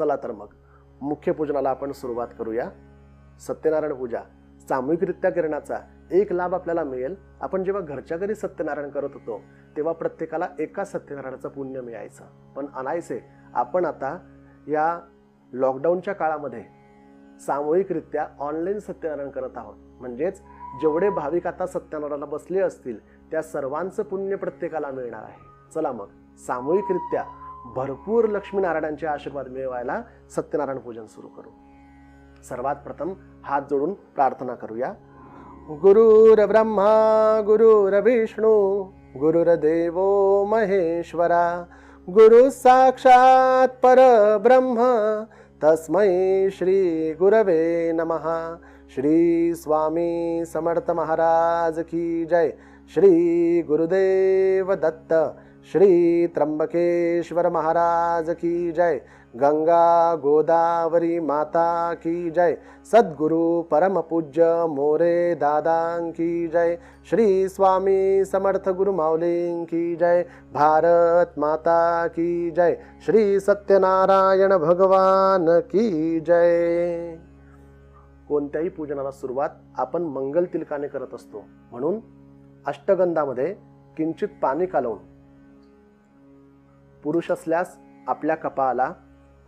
चला तर मग. मुख्य पूजनाला आपण सुरुवात करूया. सत्यनारायण पूजा. सामूहिकरित्या करण्याचा एक लाभ आपल्याला मिळेल. आपण जेव्हा घरच्या घरी सत्यनारायण करत होतो तेव्हा प्रत्येकाला एका सत्यनारायणाचं पुण्य मिळायचं. पण अनायसे आपण आता या लॉकडाऊनच्या काळामध्ये सामूहिकरित्या ऑनलाईन सत्यनारायण करत आहोत. म्हणजेच जेवढे भाविक आता सत्यनारायणाला बसले असतील त्या सर्वांचं पुण्य प्रत्येकाला मिळणार आहे. चला मग. सामूहिकरित्या भरपूर लक्ष्मीनारायणांचे आशीर्वाद मिळवायला सत्यनारायण पूजन सुरू करू. सर्वात प्रथम हात जोडून प्रार्थना करूया. गुरुर ब्रह्मा गुरुर विष्णू महेश्वरा गुरु साक्षात परब्रह्म तस्मै श्री गुरवे नमः. श्री स्वामी समर्थ महाराज की जय. श्री गुरुदेव दत्त. श्री त्र्यंबकेश्वर महाराज की जय गंगा गोदावरी माता की जय सद्गुरु परम पूज्य मोरे दादां की जय श्री स्वामी समर्थ गुरु माऊलीं की जय भारत माता की जय श्री सत्यनारायण भगवान की जय। कोणत्याही पूजनाला सुरुवात आपण मंगल तिलकाने करत असतो. म्हणून अष्टगंधामध्ये किंचित पाणी कालवून पुरुष असल्यास आपल्या कपाळाला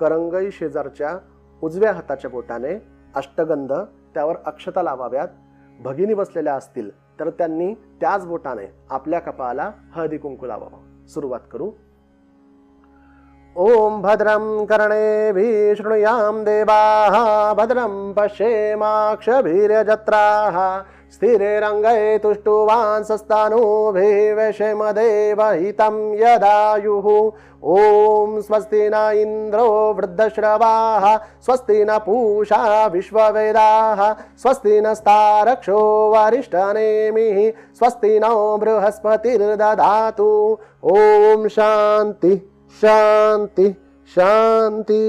करंगई शेजारच्या उजव्या हाताच्या बोटाने अष्टगंध त्यावर अक्षता लावाव्यात. भगिनी बसलेल्या असतील तर त्यांनी त्याच बोटाने आपल्या कपाळाला हळदी कुंकू लावावं. सुरुवात करू. ओम भद्रं कर्णे शृणुयाम देवाः भद्रं पश्येमाक्षभिर्यजत्राः स्थिरे रङ्गये तुष्टुवांसस्तानुभिवेशमदेवहितं यदायुः। ॐ स्वस्ति न इन्द्रो वृद्धश्रवाः स्वस्ति न पूषा विश्ववेदाः स्वस्ति नस्तारक्षो वरिष्ठनेमिः स्वस्ति नो बृहस्पतिर्दधातु ॐ शान्ति शांती शांती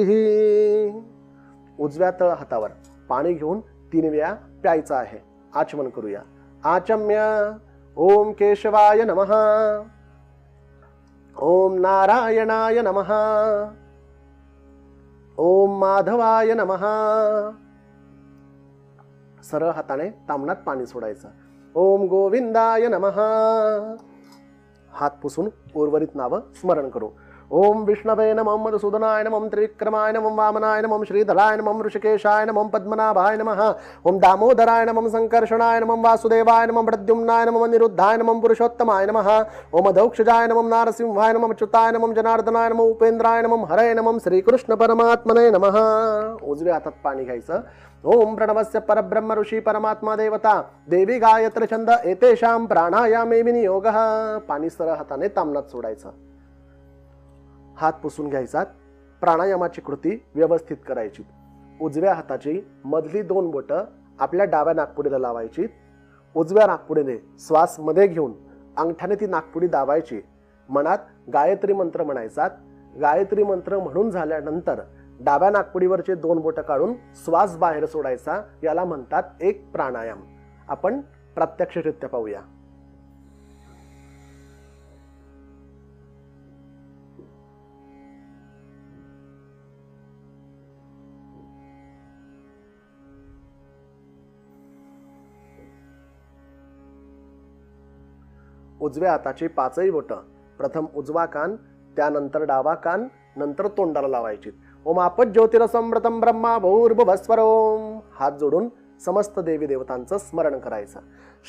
उजव्या तळ हातावर पाणी घेऊन तीन वेळा प्यायचं आहे. आचमन करूया. आचम्य. ओम केशवाय नमः. ओम नारायणाय नमः. ओम माधवाय नमः. सरळ हाताने तामणात पाणी सोडायचं. ओम गोविंदाय नमः. हात पुसून उर्वरित नावं स्मरण करू. ओम विष्णवे नमं मधुसूदनाय नमं त्रिविक्रमाय नमं वामनाय नमं श्रीधराय नमं ऋषिकेशाय नमं पद्मनाभाय नमः। ओम दामोदराय नमं संकर्षणाय नमं वासुदेवाय नमं प्रद्युम्नाय नमं निरुद्धाय नमं पुरुषोत्तमाय नमः। ओम दौक्षजाय नमं नारसिंहाय नमं अच्युताय नमं जनार्दनाय नमं उपेंद्राय नमं हरे नमं श्रीकृष्ण परमात्मने नमः। उजव्या हातात पाणी घ्यायचं। ओम प्रणवस्य परब्रह्म ऋषी परमात्मा देवता देवी गायत्र छंद एतेषां प्राणायामे विनियोगः। पाणी सरळ हाताने तामनात सोडायचं। हात पुसून घ्यायचा प्राणायामाची कृती व्यवस्थित करायची उजव्या हाताची मधली दोन बोटं आपल्या डाव्या नागपुडीला लावायची उजव्या नागपुडीने श्वासमध्ये घेऊन अंगठ्याने ती नागपुडी दाबायची. मनात गायत्री मंत्र म्हणायचा गायत्री मंत्र म्हणून झाल्यानंतर डाव्या नागपुडीवरचे दोन बोटं काढून श्वास बाहेर सोडायचा याला म्हणतात एक प्राणायाम. आपण प्रत्यक्षरित्या पाहूया. उजव्या हाताची पाचही बोटं. प्रथम उजवा कान त्यानंतर डावा कान नंतर तोंडाला लावायची ओम आपत ज्योतिरसमृतम ब्रह्मा भूर्भुभस्वर ओम हात जोडून समस्त देवी देवतांचं स्मरण करायचं.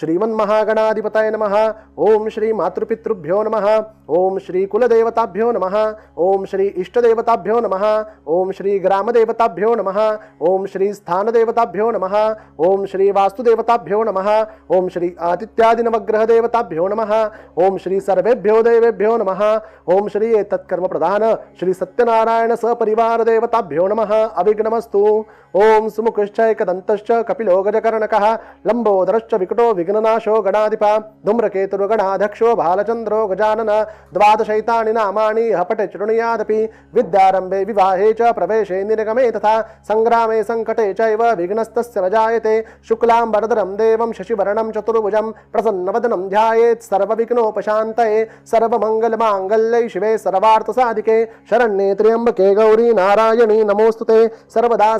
श्रीमन महागणाधिपताय नमः. ओम श्री मातृपितृभ्यो नमः. ओम श्री कुलदेवताभ्यो नमः. ओम श्री इष्टदेवताभ्यो नमः. ओम श्री ग्रामदेवताभ्यो नमः. ओम श्री स्थानदेवताभ्यो नमः. ओम श्री वास्तुदेवताभ्यो नमः. ओम श्री आदित्यादिनवग्रहदेवताभ्यो नमः. ओम श्री सर्वेभ्यो देवेभ्यो नमः. ओम श्री एतत्कर्म प्रधान श्री सत्यनारायण सपरिवार देवताभ्यो नमः. अभिघ्नमस्तु ओम सुमुखश्च एकदन्तश्च कपिलो गजकर्णकः लम्बोदरश्च विकटो विघ्ननाशो गणाधिपा धूम्रकेतुर्गणाध्यक्षो बालचन्द्रो गजानन द्वादशैतानि नामानि हपटे चृणुयादपि विद्यारम्भे विवाहे च प्रवेशे निर्गमे तथा सङ्ग्रामे सङ्कटे चैव विघ्नस्तस्य न जायते शुक्लां वरदरं देवं शशिवर्णं चतुर्भुजं प्रसन्नवदनं ध्यायेत् सर्वविघ्नोपशान्तये सर्वमङ्गलमाङ्गल्यै शिवे सर्वार्थसाधिके शरण्ये त्र्यम्बके गौरी नारायणी नमोऽस्तु ते सर्वदा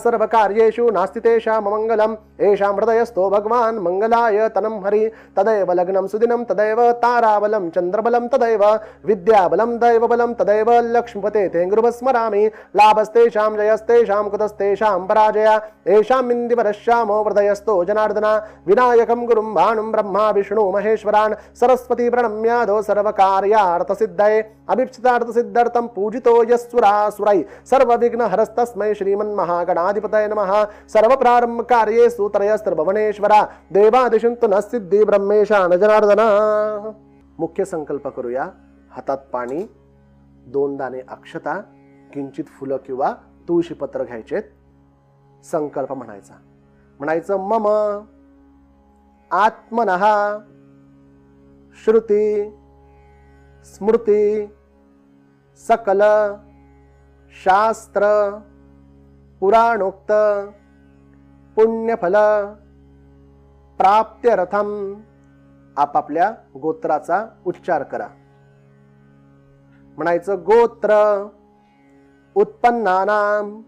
कार्येषु नास्ति तेषाममङ्गलम् येषां हृदयस्थो भगवान् मङ्गलाय तनं हरि। तदैव लग्नं सुदिनं तदैव ताराबलं चन्द्रबलं तदैव विद्याबलं दैवबलं तदैव लक्ष्मीपते ते स्मरामि लाभस्तेषां जयस्तेषां कृतस्तेषां पराजय। येषाम् इन्दिवरश्यामो हृदयस्थो जनार्दना। विनायकं गुरुं भाणुं ब्रह्मा विष्णु महेश्वरान्। सरस्वती प्रणम्यादो सर्वकार्यार्थसिद्धये। अभीप्सितार्थसिद्धर्थं पूजितो यस्सुरासुरै सर्वविघ्नहरस्तस्मै श्रीमन्महागणाधिपतये नमः. सर्वप्रारम्भकार्येषु त्रयस्त्रभवनेश्वरा देवादिशंतु न सिद्धी ब्रह्मेशा न मुख्य संकल्प करूया. हातात पाणी दोन दाणे अक्षता किंचित फुलं किंवा तुळशीपत्र घ्यायचेत. संकल्प म्हणायचा. म्हणायचं मम आत्मनहा श्रुती स्मृती सकल शास्त्र पुराणोक्त पुण्यफल प्राप्त्यर्थम. आपापल्या गोत्राचा उच्चार करा. म्हणायचं गोत्र उत्पन्नानाम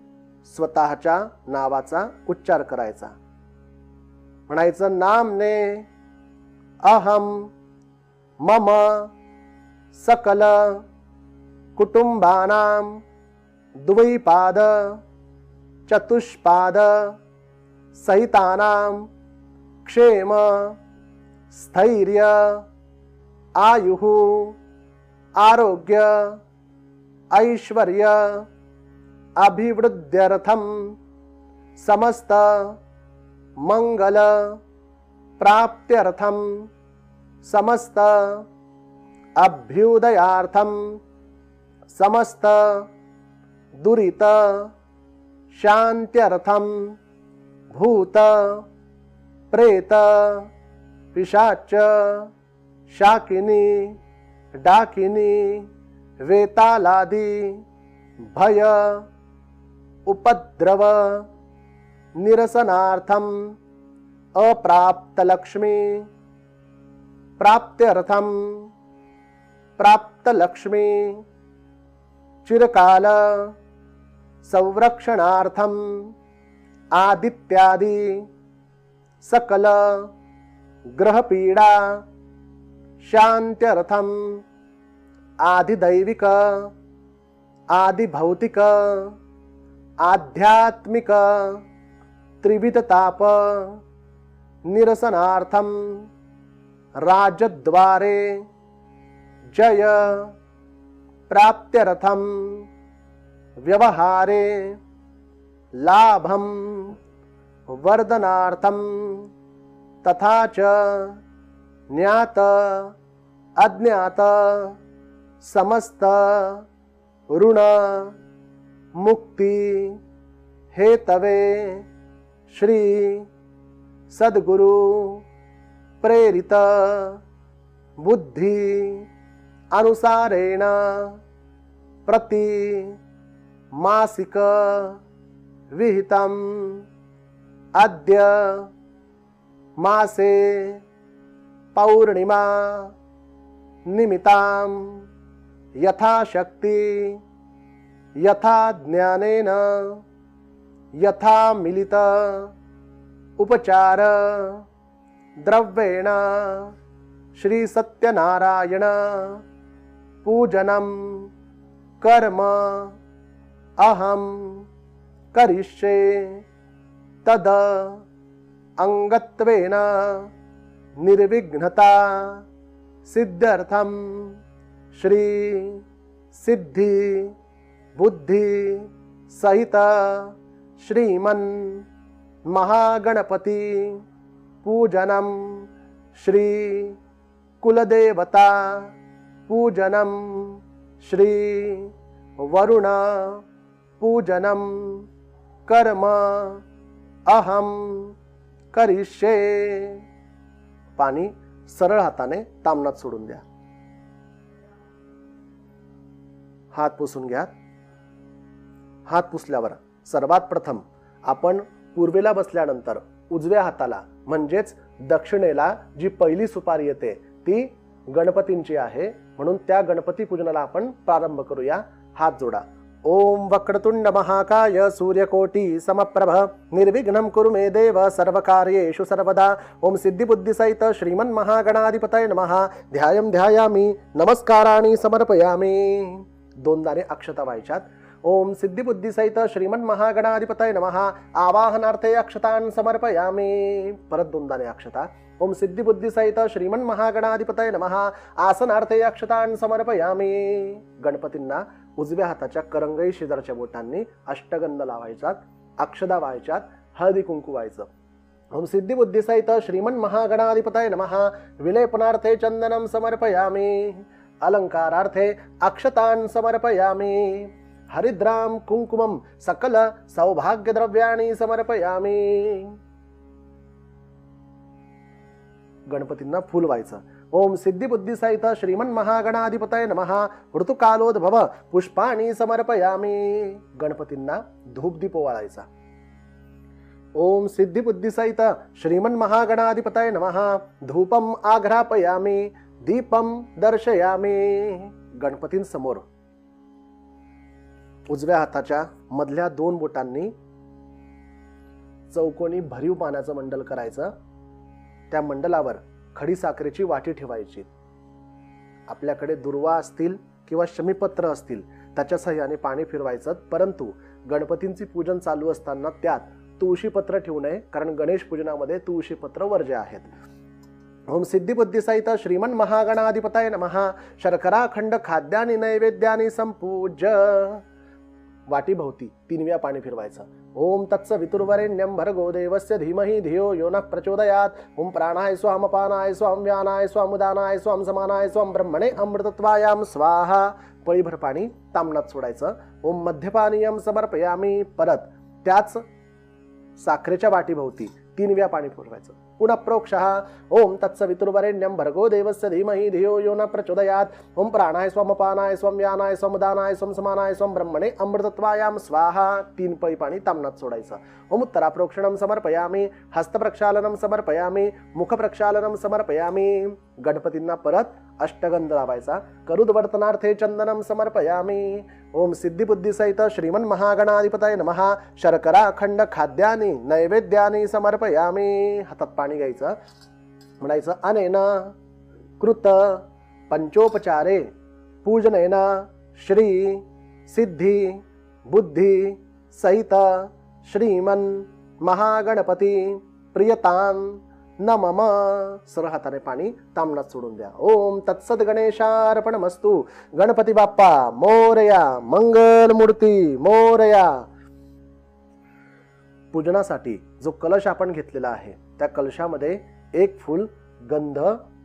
स्वतःच्या नावाचा उच्चार करायचा. म्हणायचं नामने अहम मम सकल कुटुंबानां द्वैपाद चतुष्पाद सहितानां क्षेम स्थैर्य आयुः आरोग्य ऐश्वर्य अभिवृद्ध्यर्थं समस्त मंगल प्राप्त्यर्थं समस्त अभ्युदयार्थं समस्त दुरित शांत्यर्थम भूत प्रेत पिशाच शाकिनी डाकिनी वेतालादी भय उपद्रव निरसनार्थम अप्राप्तलक्ष्मी प्राप्त्यर्थम प्राप्तलक्ष्मी चिरकाल संरक्षणार्थम आदित्यादि सकल ग्रहपीडा शांत्यर्थम आदिदैविक आदिभौतिक आध्यात्मिक त्रिविधताप निरसनार्थम राजद्वारे जय प्राप्त्यर्थम। व्यवहारे लाभम वर्धनार्थम तथा च ज्ञात अज्ञात समस्त ऋण मुक्ती हेतवे श्री सद्गुरु प्रेरित बुद्धी अनुसारेण प्रति मासिक विहितम्। अद्य मासे पौर्णिमा निमितां यथाशक्ति यथा ज्ञानेन यथा मिलित उपचार। द्रव्येण श्री सत्यनारायण पूजनं कर्म अहं करिष्ये तद अंगत्वेन निर्विघ्नता सिद्ध्यर्थम श्री सिद्धि बुद्धि सहित श्रीमन महागणपति पूजनम श्री कुलदेवता पूजनम श्री वरुण पूजनम कर्म अहम करिष्ये. पाणी सरळ हाताने तामनात सोडून द्या. हात पुसून घ्या. हात पुसल्यावर सर्वात प्रथम आपण पूर्वेला बसल्यानंतर उजव्या हाताला म्हणजेच दक्षिणेला जी पहिली सुपारी येते ती गणपतींची आहे. म्हणून त्या गणपती पूजनाला आपण प्रारंभ करूया. हात जोडा. ओम वक्रतुंड महाकाय सूर्यकोटी समप्रभ निर्विघ्नं कुरु मे देव सर्वकार्येषु सर्वदा। ओम सिद्धिबुद्धिसहित श्रीमन् महागणाधिपतय नमः। ध्यायं ध्यायामि नमस्काराणि समर्पयामि। दोनदाने अक्षता व्हायच्यात ओम सिद्धिबुद्धिसहित श्रीमन् महागणाधिपतय नमः। आवाहनार्थे अक्षतान् समर्पयामि। परत दोनदाने अक्षता। ओम सिद्धिबुद्धिसहित श्रीमन् महागणाधिपतय नमः। आसनार्थे अक्षतान् समर्पयामि। गणपतींना उजव्या हाताच्या करंगई शेजारच्या बोटांनी अष्टगंध लावायच्यात अक्षदा व्हायच्यात हळदी कुंकू व्हायचं. ओम सिद्धिबुद्धिसहित श्रीमन महागणाधिपताय नमहा विलेपनार्थे चंदनम समर्पयामि. अलंकारार्थे अक्षतान् समर्पयामि. हरिद्राम कुंकुमम सकल सौभाग्यद्रव्याणि समर्पयामि. गणपतींना फुल व्हायचं. ओम सिद्धिबुद्धिसहित श्रीमन् महागणाधिपतय नमः. ऋतुकालोद्भव पुष्पाणी समर्पयामि. गणपतींना धूपदीप ओवाळायचा ओम सिद्धिबुद्धिसहित श्रीमन् महागणाधिपतय नमः. धूपम आघ्रापयामी दीपम दर्शयामि. गणपतींसमोर. उजव्या हाताच्या मधल्या दोन बोटांनी चौकोनी भरीव पाण्याचं मंडल करायचं. त्या मंडलावर खडी साखरेची वाटी ठेवायची. आपल्याकडे दुर्वा असतील किंवा शमीपत्र असतील त्याच्या सहाय्याने पाणी फिरवायचं. परंतु गणपतींची पूजन चालू असताना त्यात तुळशीपत्र ठेवू नये कारण गणेश पूजनामध्ये तुळशीपत्र वर्ज्य आहेत. ओम सिद्धिबुद्धिसहित श्रीमन महागणाधिपताय महा शर्कराखंड खाद्यानि नैवेद्यानी संपूज्य. वाटीभोवती तीन वेळा पाणी फिरवायचं. ओम तत्स वितुर्वरेण्यं भर्गो देवस्य धीमहि धियो यो न प्रचोदयात्। ॐ प्राणाय स्वामपानाय स्वाम व्यानाय स्वामुदानाय स्वाम समानाय स्वाम ब्रह्मणे अमृतत्वायां स्वाहा। पळीभर पाणी तामणात सोडायचं। ओम मध्यपानीयम समर्पयामी परत। त्याच साखरेच्या वाटीभोवती तीन वेळा पाणी पुरवायचं। पुनः प्रोक्षः ओम तत्सवितुर्वरेण्यं भर्गो देवस्य धीमहि धियो यो न प्रचोदयात्। ओम प्राणाय स्वमपानाय स्वम यानाय स्वमदानाय स्वम समानाय स्वम ब्रह्मणे अमृतत्वायाम स्वाहा। तीन पळी पाणी तामणात सोडायचं। ओम उत्तरा समर्पयामी हस्तप्रक्षालनं समर्पयामी मुखप्रक्षालनं समर्पयामी। गणपतींना परत अष्टगंध लावायचा करुद्वर्तनार्थे चंदनं समर्पयामी। ओम सिद्धिबुद्धिसहित श्रीमन् महागणाधिपताय नमहा शर्करा खंड खाद्यानि नैवेद्यानि समर्पयामी। हातात पाणी घ्यायचं म्हणायचं अनेन कृत पंचोपचारे पूजनेन श्री सिद्धी बुद्धी सहित श्रीमन महागणपती प्रियतान न मम सरळ हाताने पाणी तामणात सोडून द्या. ओम तत्सद गणेशार्पण मस्तू गणपती बाप्पा मोरया मंगल मूर्ती मोरया. पूजनासाठी जो कलश आपण घेतलेला आहे त्या कलशामध्ये एक फूल गंध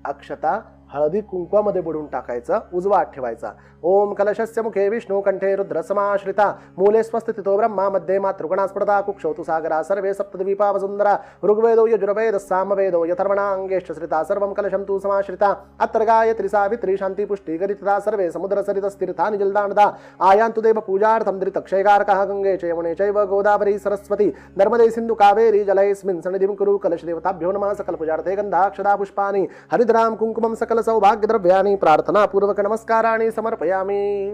अक्षता हळदी कुंकवामध्ये बुडून टाकायचं उजवा ठेवायचा. ओम कलशस्य मुखे विष्णू कंठे रुद्र समाश्रिता मूले स्वस्तितो ब्रह्मा मध्ये मातृगणा स्फुटता कुक्षौतु सागरा सर्वे सप्तद्वीपा वसुंधरा ऋग्वेदो यजुर्वेद सामवेदो यथर्वणाङ्गेश्च श्रिता सर्वं कलशं तु समाश्रिता अत्र गायत्री सावित्री शान्ति पुष्टि गरिता सर्वे समुद्रसरितस्थिरतानि जलदानदा आयान्तु देव पूजार्थं धृतक्षयकारकः गङ्गे च यमुने चैव गोदावरी सरस्वती नर्मदे सिन्धु कावेरी जलैस्मिन् सन्निधिं कुरु कलशदेवताभ्यो नमः सकलपूजार्थे गन्धाक्षदा पुष्पाणि हरिद्राम कुङ्कुमं सकल सौभाग्यद्रव्यानि प्रार्थनापूर्वक नमस्काराने समर्पयामि.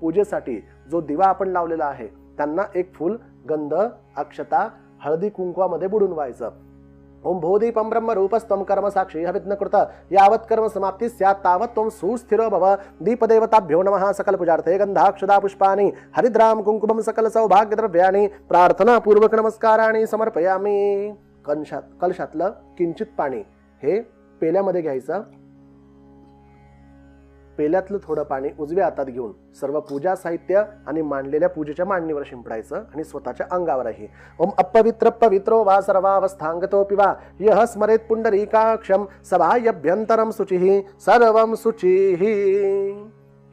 पूजेसाठी जो दिवा आपण लावलेला आहे त्यांना एक फूल गंध अक्षता हळदी कुंकवामध्ये बुडून व्हायचं. ओम ब्रह्म रूपस्तं कर्म साक्षी हविद्न कृत यावत् कर्म समाप्ती स्यात् तावत् त्वं सुस्थिरो भव. दीपदेवताभ्यो नमः सकल पूजार्थे गंधाक्षदा पुष्पाणि. हरिद्राम कुंकुमं सकल सौभाग्यद्रव्याणि. प्रार्थनापूर्वक नमस्काराणि समर्पयामि. कलशात कलशातलं किंचित पाणी हे पेल्यामध्ये घ्यायचं. पेल्यातलं थोडं पाणी उजव्या हातात घेऊन सर्व पूजा साहित्य आणि मांडलेल्या पूजेच्या मांडणीवर शिंपडायचं आणि स्वतःच्या अंगावरही. ओम अपवित्र पवित्रो वा सर्वावस्थांगतोपि वा. यः स्मरेत पुंडरीकाक्षम सभायभ्यंतरम शुचिही सर्वं शुचिही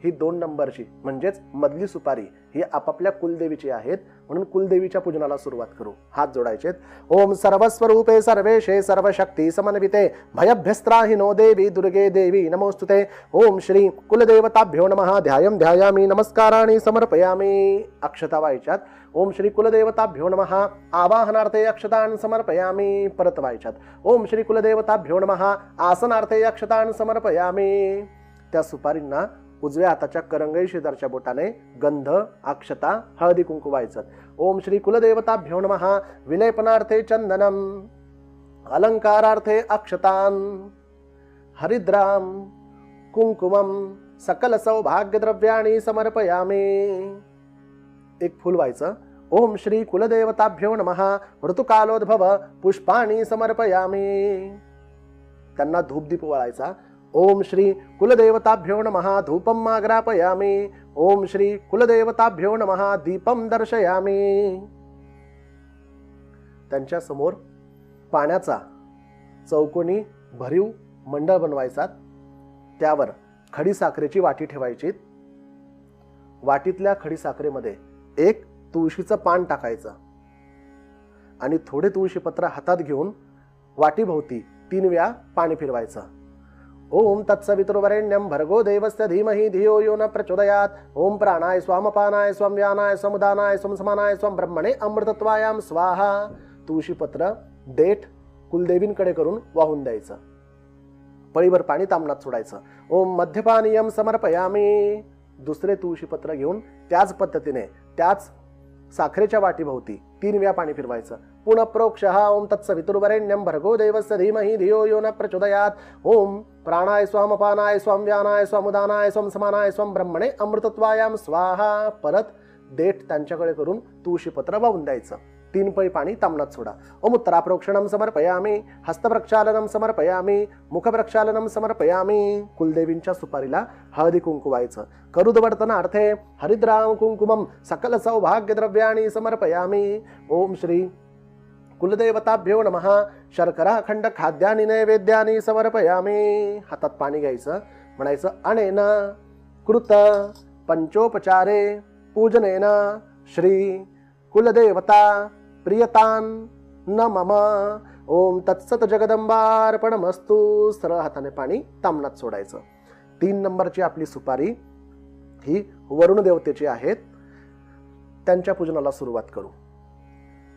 ही दोन नंबरची म्हणजेच मधली सुपारी ही आपापल्या कुलदेवीची आहेत. म्हणून कुलदेवीच्या पूजनाला सुरुवात करू. हात जोडायचेत ओम सर्वस्वरूपे सर्वेशे सर्वशक्ती समन्विते. भयभ्यस्त्राहि नो देवी दुर्गे देवी नमोस्तुते. ओम श्री कुलदेवताभ्यो नमः. ध्यायम ध्यायामी. नमस्काराणि समर्पयामी. अक्षता व्हायच्यात ओम श्री कुलदेवताभ्यो नमः. आवाहनार्थे अक्षतान् समर्पयामी. परत व्हायच्यात ओम श्री कुलदेवताभ्यो नमः. आसनार्थे अक्षतान् समर्पयामी. त्या सुपारींना उजव्या हाताच्या करंगळी शेजारच्या बोटाने गंध अक्षता हळदी कुंकू व्हायचं ओम श्री कुलदेवताभ्यो महा विलेपनार्थे चंदनम. अलंकारार्थे अक्षतान. हरिद्राम. कुंकुमम. सकल सौभाग्यद्रव्याणी समर्पयामे. एक फुल व्हायचं. ओम श्री कुलदेवताभ्यो नमः. ऋतुकालोद्भव पुष्पाणी समर्पयामी. त्यांना धूपदीप वळायचा. ओम श्री कुलदेवताभ्यो नमः धूपम माग्रापयामी ओम श्री कुलदेवताभ्यो नमः दीपम दर्शयामी। त्यांच्यासमोर पाण्याचा चौकोनी भरीव मंडळ बनवायचा त्यावर खडीसाखरेची वाटी ठेवायची वाटीतल्या खडीसाखरेमध्ये एक तुळशीचं पान टाकायचं आणि थोडे तुळशीपत्र हातात घेऊन वाटीभोवती तीन वेळा पाणी फिरवायचं. ओम तत्सवितुर्वरेण्यं भर्गो देवस्य धीमहि धियो यो न प्रचोदयात्। ओम प्राणाय स्वामपानाय स्वम व्यानाय स्वमदानाय स्वं ब्रह्मणे अमृतत्वायां स्वाहा। तुळशीपत्र देठ कुलदेवींकडे करून वाहून द्यायचं. पळीभर पाणी तामणात सोडायचं. ओम मध्यपानीयम समर्पयामी। दुसरे तुळशीपत्र घेऊन त्याच पद्धतीने त्याच साखरेच्या वाटीभोवती तीन वेळा पाणी फिरवायचं. पुनः प्रोक्ष ओम तत्सवितुर्वरेण्यम भर्गो देवस्य धीमहि धियो यो न प्रचोदयात. ओम प्राणाय स्वामपानाय स्वाम व्यानाय स्वामुदानाय स्वम समानाय स्वम ब्रह्मणे अमृतत्वायाम स्वाहा परत देठ त्यांच्याकडे करून तुळशीपत्र वाहून द्यायचं. तीन पै पाणी तामणात सोडा। ओम उत्तराप्रोक्षणम समर्पयामी हस्तप्रक्षालनं समर्पयामी मुखप्रक्षालनं समर्पयामी। कुलदेवींच्या सुपारीला हळदी कुंकू व्हायचं करुदवर्तनार्थे हरिद्राम कुंकुमम सकल सौभाग्य द्रव्याणी समर्पयामी। ओम श्री कुलदेवताभ्यो नमः। शर्करा अखंड खाद्यानी नैवेद्यानी समर्पयामी। हातात पाणी घ्यायचं म्हणायचं अनेन कृत पंचोपचारे पूजनेन श्री कुलदेवता। प्रियतान न मम। ओम तत्सत जगदंबार्पणमस्तू। सरळ हाताने पाणी तामणात सोडायचं. तीन नंबरची आपली सुपारी ही वरुण देवतेची आहेत. त्यांच्या पूजनाला सुरुवात करू.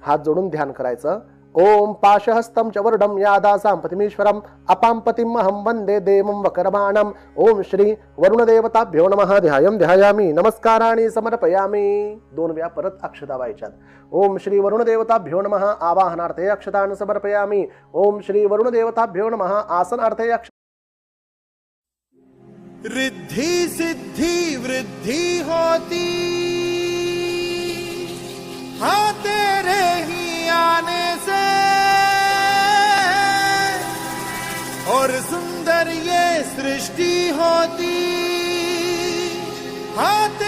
हात जोडून ध्यान करायचं. ओम पाशहस्तं च वरुडं यादासां पतिमीश्वरम् अपां पतिमहं वन्दे देवं वकरमाणम्। ॐ श्री वरुणदेवताभ्यो नमः। ध्यायं ध्यायामी। नमस्काराणि समर्पयामी। दोन वेळा परत अक्षता व्हायच्यात ओम श्री वरुणदेवताभ्यो नमः। आवाहनार्थे अक्षतान् समर्पयामी। ओम श्री वरुणदेवताभ्यो नमः। आसनार्थे अक्ष रिद्धि सिद्धि वृद्धि होती। हाँ तेरे ही आने से। और सुंदर ये सृष्टि होती। हाथ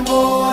amor.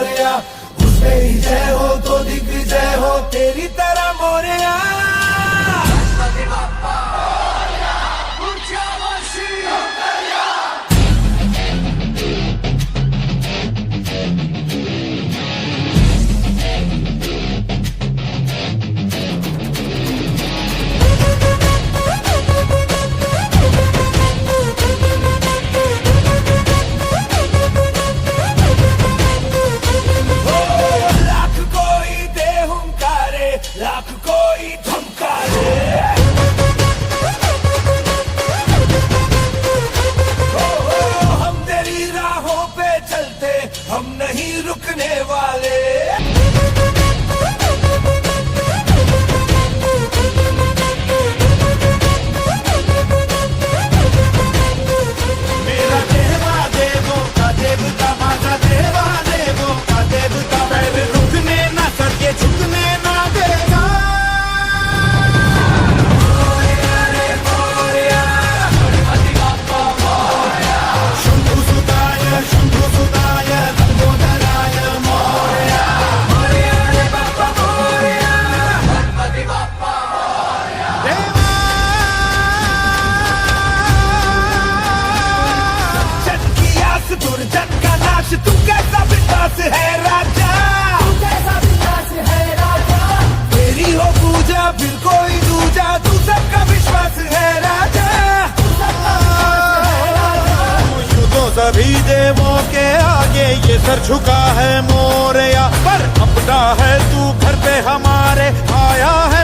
सर झुका है मोरया पर अपना है तू घर पे हमारे आया है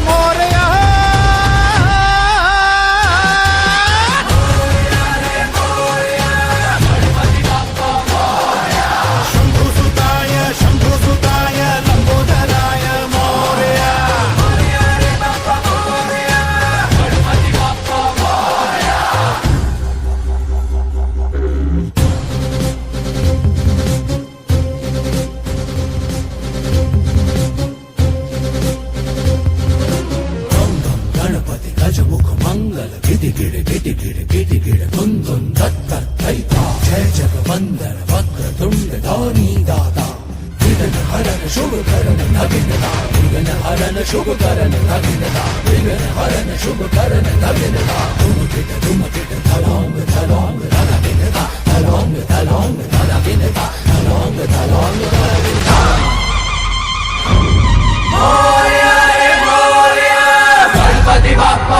ಶುಭಕರನ ನವಿನದ ವಿಘ್ನ ಹರನ ಶುಭಕರನ ನವಿನದ ಧೂಮಕಿಟ ಧೂಮಕಿಟ ಧಲಾಂಗ ಧಲಾಂಗ ಧನ ವಿನದ ಧಲಾಂಗ ಧಲಾಂಗ ಧನ ವಿನದ ಧಲಾಂಗ ಧಲಾಂಗ ಧನ ವಿನದ ಮೌರ್ಯ ಮೌರ್ಯ ಗಣಪತಿ ಬಪ್ಪ